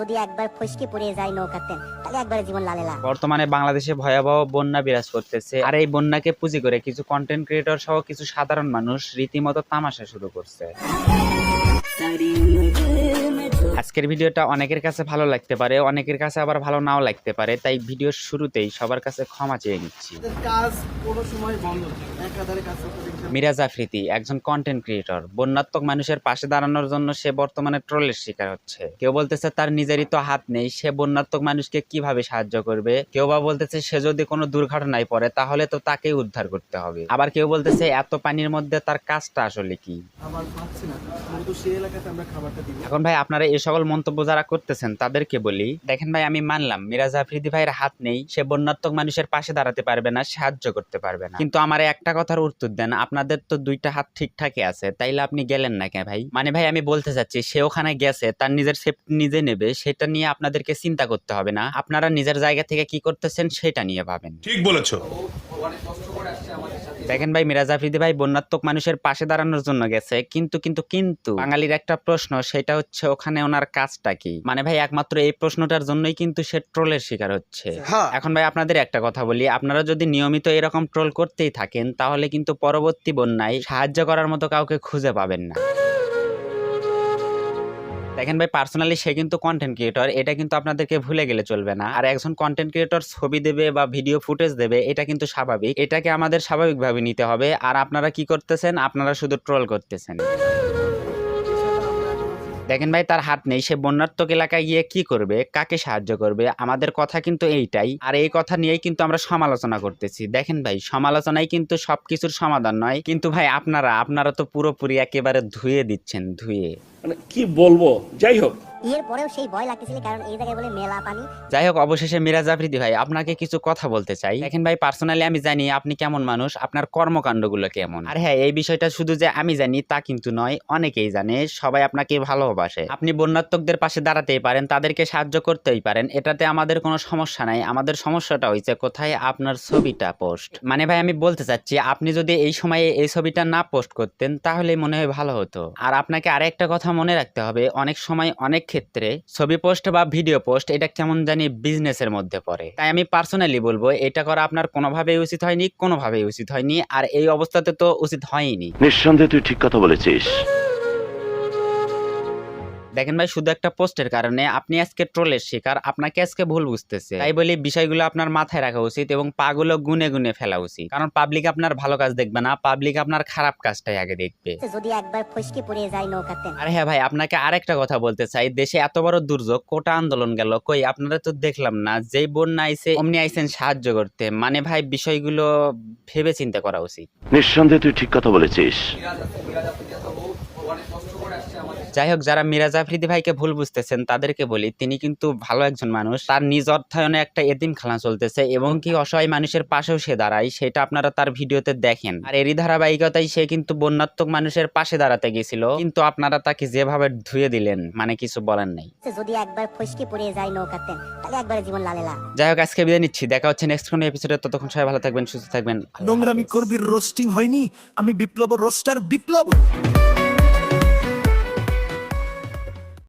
যদি একবার ফসকে পড়ে যায় নৌকাতে তাহলে একবার জীবন লালেলা বর্তমানে বাংলাদেশে ভয়াবহ বন্যা বিরাজ করতেছে আর এই বন্যাকে পুঁজি করে কিছু কন্টেন্ট ক্রিয়েটর সহ কিছু সাধারণ মানুষ রীতিমতো তামাশা শুরু করছে। আজকের ভিডিওটা অনেকের কাছে ভালো লাগতে পারে অনেকের কাছে আবার ভালো নাও লাগতে পারে তাই ভিডিওর শুরুতেই সবার কাছে ক্ষমা চেয়ে নিচ্ছি। মিরাজ আফ্রিদি একজন কন্টেন্ট ক্রিয়েটর বন্যাত্মক মানুষের পাশে দাঁড়ানোর জন্য সে বর্তমানে ট্রোলের শিকার হচ্ছে। কেউ বলতেছে তার নিজেরই তো হাত নেই সে বন্যাত্মক মানুষকে কীভাবে সাহায্য করবে? কেউ বা বলতেছে সে যদি কোনো দুর্ঘটনায় পড়ে তাহলে তো তাকেই উদ্ধার করতে হবে। আবার কেউ বলতেছে এত পানির মধ্যে তার কাজটা আসলে কি? এখন ভাই আপনারা এই সকল মন্তব্য যারা করতেছেন, তাদেরকে বলি, দেখেন ভাই, আমি মানলাম, মিরাজ আফ্রিদি ভাইয়ের হাত নেই, সে বন্যাত্মক মানুষের পাশে দাঁড়াতে পারবে না, সাহায্য করতে পারবে না। কিন্তু আমার একটা কথার উত্তর দেন, আপনাদের তো দুইটা হাত ঠিকঠাকই আছে, তাইলে আপনি গেলেন না কেন ভাই? মানে ভাই, আমি বলতে চাচ্ছি, সে ওখানে গেছে, তার নিজের সেফটি নিজে নেবে, সেটা নিয়ে আপনাদেরকে চিন্তা করতে হবে না। আপনারা নিজের জায়গা থেকে কি করতেছেন, সেটা নিয়ে ভাবেন। ঠিক বলেছ। দেখেন ভাই মিরাজ আফ্রিদি ভাই বন্যাত্মক মানুষের পাশে দাঁড়ানোর জন্য গেছে। কিন্তু কিন্তু কিন্তু বাঙালির একটা প্রশ্ন সেটা হচ্ছে ওখানে ওনার কাজটা কি? মানে ভাই একমাত্র এই প্রশ্নটার জন্যই কিন্তু সে ট্রোলের শিকার হচ্ছে। এখন ভাই আপনাদের একটা কথা বলি আপনারা যদি নিয়মিত এরকম ট্রোল করতেই থাকেন তাহলে কিন্তু পরবর্তী বন্যায় সাহায্য করার মতো কাউকে খুঁজে পাবেন না। দেখেন ভাই পার্সোনালি সে কিন্তু কন্টেন্ট ক্রিয়েটর এটা কিন্তু আপনাদেরকে ভুলে গেলে চলবে না। আর একজন কন্টেন্ট ক্রিয়েটর ছবি দেবে বা ভিডিও ফুটেজ দেবে, এটা কিন্তু স্বাভাবিক। এটাকে আমাদের স্বাভাবিকভাবে নিতে হবে। আর আপনারা কি করতেছেন? আপনারা শুধু ট্রোল করতেছেন। দেখেন ভাই, তার হাত নেই, সে বন্যাত্মক এলাকায় গিয়ে কি করবে? কাকে সাহায্য করবে? আমাদের কথা কিন্তু এইটাই। আর এই কথা নিয়েই কিন্তু আমরা সমালোচনা করতেছি। দেখেন ভাই, সমালোচনাই কিন্তু সবকিছুর সমাধান নয়। কিন্তু ভাই, আপনারা আপনারা তো পুরোপুরি একেবারে ধুয়ে দিচ্ছেন, ধুয়ে। মানে কি বলব? যাই হোক। সেই ভয় লাগতেছিল, কারণ এই জায়গায় বলে মেলা পানি। যাই হোক, অবশেষে মিরাজ আফ্রিদি ভাই, আপনাকে কিছু কথা বলতে চাই। দেখেন ভাই পার্সোনালি আমি জানি আপনি কেমন মানুষ, আপনার কর্মকাণ্ডগুলো কেমন? আর হ্যাঁ এই বিষয়টা শুধু যে আমি জানি তা কিন্তু নয়, অনেকেই জানে, সবাই আপনাকে ভালোবাসে। আপনি বন্যাত্মকদের পাশে দাঁড়াতেই পারেন, তাদেরকে সাহায্য করতেই পারেন, এটাতে আমাদের কোনো সমস্যা নাই। আমাদের সমস্যাটা হয়েছে কোথায়? আপনার ছবিটা পোস্ট মানে ভাই, আমি বলতে চাচ্ছি, আপনি যদি এই সময়ে এই ছবিটা না পোস্ট করতেন, তাহলে মনে হয় ভালো হতো। আর আপনাকে আরেকটা কথা মনে রাখতে হবে, অনেক সময় অনেক ক্ষেত্রে ছবি পোস্ট বা ভিডিও পোস্ট, এটা কেমন জানি বিজনেসের মধ্যে পড়ে। তাই আমি পার্সোনালি বলব, এটা করা আপনার কোনোভাবেই উচিত হয়নি, কোনোভাবেই উচিত হয়নি, আর এই অবস্থাতে তো উচিত হয়নি নিঃসন্দেহে তুই ঠিক কথা বলেছিস। দেখেন ভাই শুধু একটা পোস্টের কারণে আপনি আজকে ট্রোলের শিকার আপনাকে আজকে ভুল বুঝতেছে। তাই বলি বিষয়গুলো আপনার মাথায় রাখা উচিত এবং পাগুলো গুনে গুনে ফেলা উচিত। কারণ পাবলিক আপনার ভালো কাজ দেখবে না পাবলিক আপনার খারাপ কাজটাই আগে দেখবে। যদি একবার ফসকে পড়ে যায় নৌকাতে। আর হ্যাঁ ভাই আপনাকে আরেকটা কথা বলতে চাই দেশে এত বড় দুর্যোগ কোটা আন্দোলন গেল কই আপনারা তো দেখলাম না যেই বন্যা আইছে অমনি আইছেন সাহায্য করতে। মানে ভাই বিষয়গুলো ভেবে চিন্তা করা উচিত। নিঃসন্দেহে তুই ঠিক কথা বলেছিস। যাই হোক যারা মিরাজ আফ্রিদি ভাইকে ভুল বুঝতেছেন তাদেরকে বলি তিনি কিন্তু ভালো একজন মানুষ। তার নিজ অর্থায়নে একটা এতিম খেলা চলতেছে এবং কি অসহায় মানুষের পাশেও সে দাঁড়ায় সেটা আপনারা তার ভিডিওতে দেখেন। আর এরই ধারাবাহিকতায় সে কিন্তু বন্যাত্মক মানুষের পাশে দাঁড়াতে গেছিল কিন্তু আপনারা তাকে যেভাবে ধুয়ে দিলেন মানে কিছু বলেন নাই। যদি একবার ফসকে পড়ে যায় নৌকাতে তাহলে একবার জীবন লালেলা যাই হোক আজকে বিদায় নিচ্ছি। দেখা হচ্ছে নেক্সট কোনো এপিসোডে ততক্ষণ সবাই ভালো থাকবেন সুস্থ থাকবেন। নোংরামি করবি রোস্টিং হয়নি। আমি বিপ্লব রোস্টার বিপ্লব।